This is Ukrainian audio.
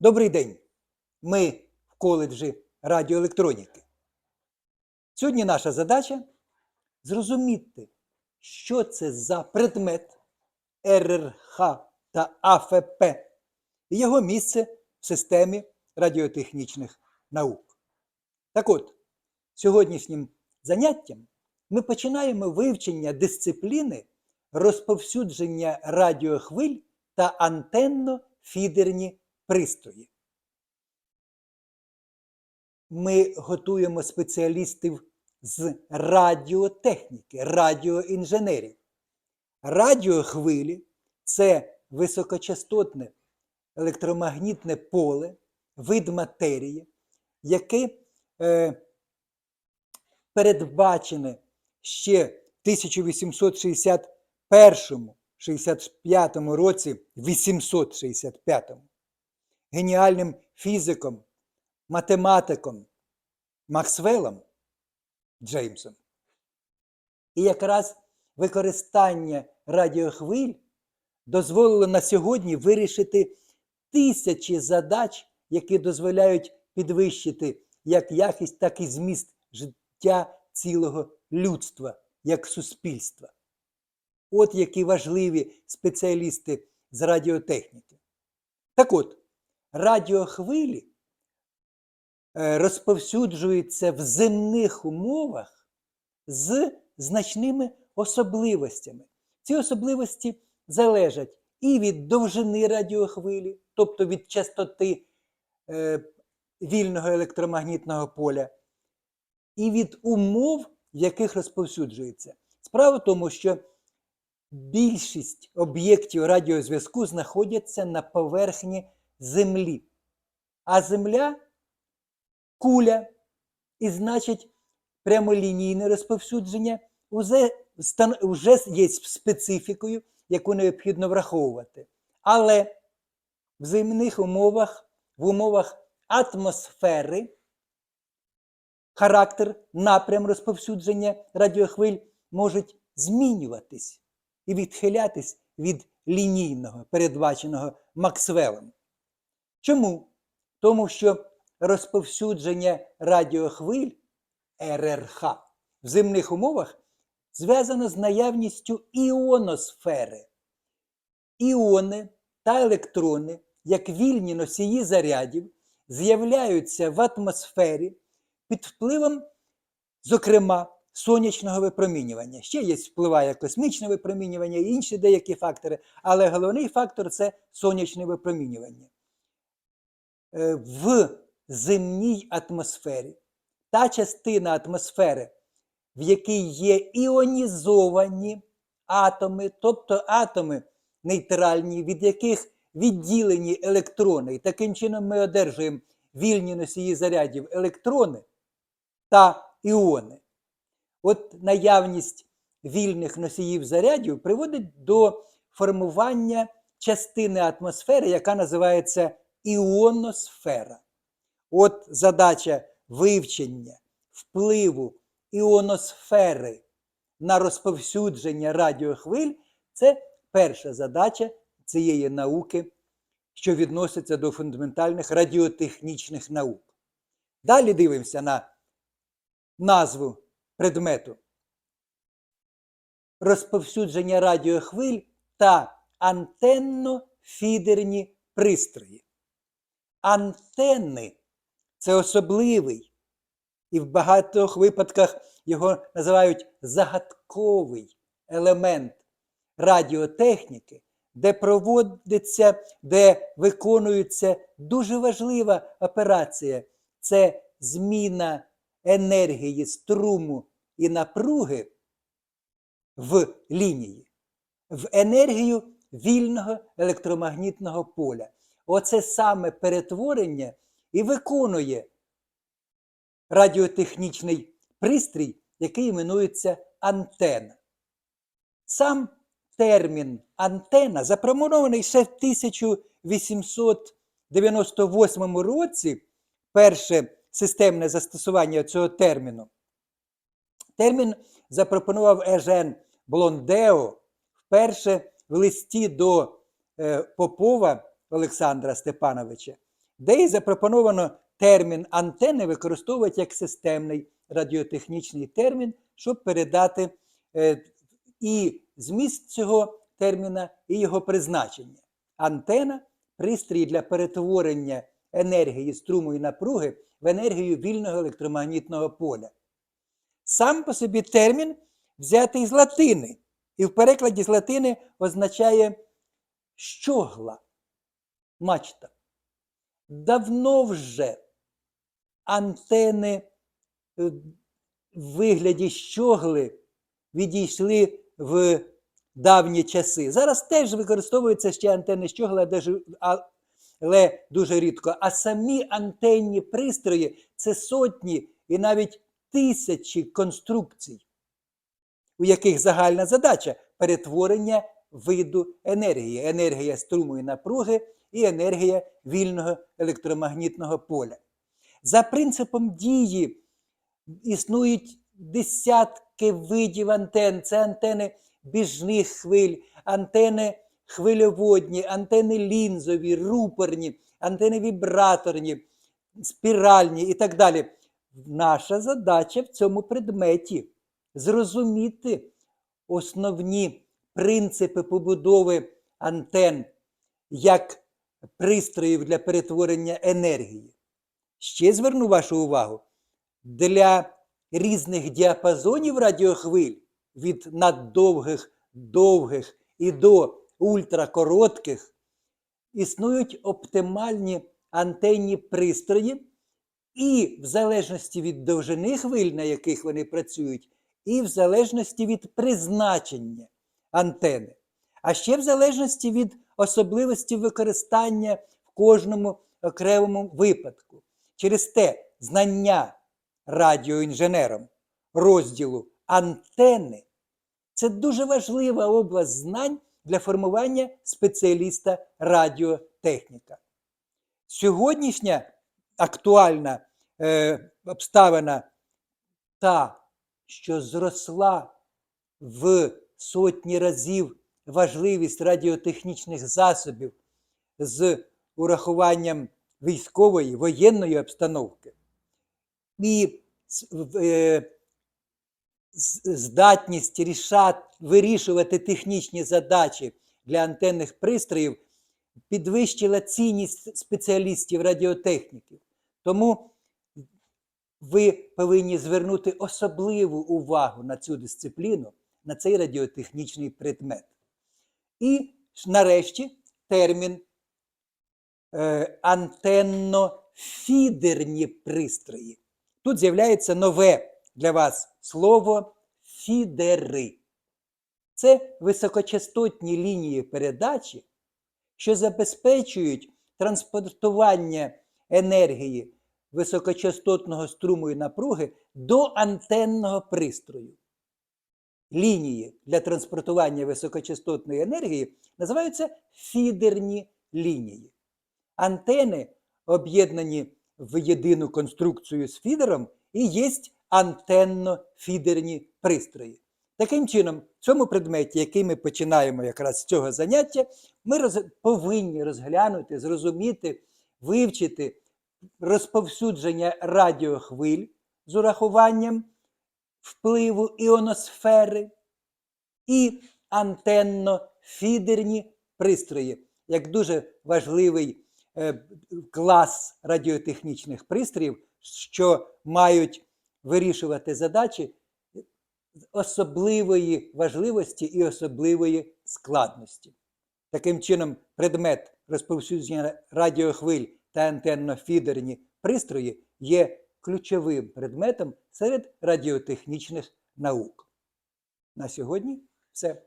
Добрий день! Ми в коледжі радіоелектроніки. Сьогодні наша задача зрозуміти, що це за предмет РРХ та АФП і його місце в системі радіотехнічних наук. Так от, сьогоднішнім заняттям ми починаємо вивчення дисципліни розповсюдження радіохвиль та антенно-фідерні пристрої. Ми готуємо спеціалістів з радіотехніки, радіоінженерів. Радіохвилі це високочастотне електромагнітне поле, вид матерії, яке е, передбачене ще в 1861-65 році, 865 геніальним фізиком, математиком Максвеллом Джеймсом. І якраз використання радіохвиль дозволило на сьогодні вирішити тисячі задач, які дозволяють підвищити як якість, так і зміст життя цілого людства як суспільства. От які важливі спеціалісти з радіотехніки. Так от, радіохвилі е, розповсюджуються в земних умовах з значними особливостями. Ці особливості залежать і від довжини радіохвилі, тобто від частоти е, вільного електромагнітного поля, і від умов, в яких розповсюджується. Справа в тому, що більшість об'єктів радіозв'язку знаходяться на поверхні Землі. А Земля куля, і значить, прямолінійне розповсюдження вже, є специфікою, яку необхідно враховувати. Але в земних умовах, в умовах атмосфери, характер, напрям розповсюдження радіохвиль можуть змінюватись і відхилятись від лінійного, передбаченого Максвеллом. Чому? Тому що розповсюдження радіохвиль РРХ в земних умовах зв'язано з наявністю іоносфери. Іони та електрони, як вільні носії зарядів, з'являються в атмосфері під впливом, зокрема, сонячного випромінювання. Ще є впливає космічне випромінювання і інші деякі фактори, але головний фактор це сонячне випромінювання. Е, В земній атмосфері та частина атмосфери, в якій є іонізовані атоми, тобто атоми нейтральні, від яких відділені електрони. І таким чином ми одержуємо вільні носії зарядів електрони та іони. От наявність вільних носіїв зарядів приводить до формування частини атмосфери, яка називається іоносфера. От задача вивчення впливу іоносфери на розповсюдження радіохвиль це перша задача цієї науки, що відноситься до фундаментальних радіотехнічних наук. Далі дивимося на назву предмету. Розповсюдження радіохвиль та антенно-фідерні пристрої. Антенни. Це особливий, і в багатьох випадках його називають загадковий елемент радіотехніки, де проводиться, де виконується дуже важлива операція. Це зміна енергії струму і напруги в лінії, в енергію вільного електромагнітного поля. Оце саме перетворення і виконує радіотехнічний пристрій, який іменується антена. Сам термін антена запропонований ще в 1898 році перше системне застосування цього терміну. Термін запропонував Ежен Блондео вперше в листі до е, Попова Олександра Степановича де і запропоновано термін антени використовувати як системний радіотехнічний термін, щоб передати е, і зміст цього терміна, і його призначення. Антена пристрій для перетворення енергії струму і напруги в енергію вільного електромагнітного поля. Сам по собі термін взятий з латини, і в перекладі з латини означає щогла, мачта. Давно вже антени е, в вигляді щогли відійшли в давні часи. Зараз теж використовуються ще антени щогла, але дуже рідко. А самі антенні пристрої це сотні і навіть тисячі конструкцій, у яких загальна задача перетворення виду енергії, енергія струму і напруги і енергія вільного електромагнітного поля. За принципом дії існують десятки видів антен. Це антени біжних хвиль, антени хвильоводні, антени лінзові, рупорні, антени вібраторні, спіральні і так далі. Наша задача в цьому предметі зрозуміти основні принципи побудови антен як пристроїв для перетворення енергії. Ще зверну вашу увагу, для різних діапазонів радіохвиль від наддовгих, довгих і до ультракоротких існують оптимальні антенні пристрої, і в залежності від довжини хвиль, на яких вони працюють, і в залежності від призначення антени, а ще в залежності від особливості використання в кожному окремому випадку. Через те знання радіоінженером розділу антени це дуже важлива область знань для формування спеціаліста радіотехніка. Сьогоднішня актуальна е, обставина та, що зросла в сотні разів важливість радіотехнічних засобів з урахуванням військової воєнної обстановки і е, здатність рішати, вирішувати технічні задачі для антенних пристроїв підвищила цінність спеціалістів радіотехніків. Тому ви повинні звернути особливу увагу на цю дисципліну, на цей радіотехнічний предмет. І нарешті термін е, антенно-фідерні пристрої. Тут з'являється нове для вас слово фідери. Це високочастотні лінії передачі, що забезпечують транспортування енергії високочастотного струму і напруги до антенного пристрою. Лінії для транспортування високочастотної енергії називаються фідерні лінії. Антени об'єднані в єдину конструкцію з фідером і є антенно-фідерні пристрої. Таким чином, в цьому предметі, який ми починаємо якраз з цього заняття, ми роз... повинні розглянути, зрозуміти, вивчити розповсюдження радіохвиль з урахуванням впливу іоносфери і антенно-фідерні пристрої, як дуже важливий е, клас радіотехнічних пристроїв, що мають вирішувати задачі особливої важливості і особливої складності. Таким чином, предмет розповсюдження радіохвиль та антенно-фідерні пристрої є ключовим предметом серед радіотехнічних наук. На сьогодні все.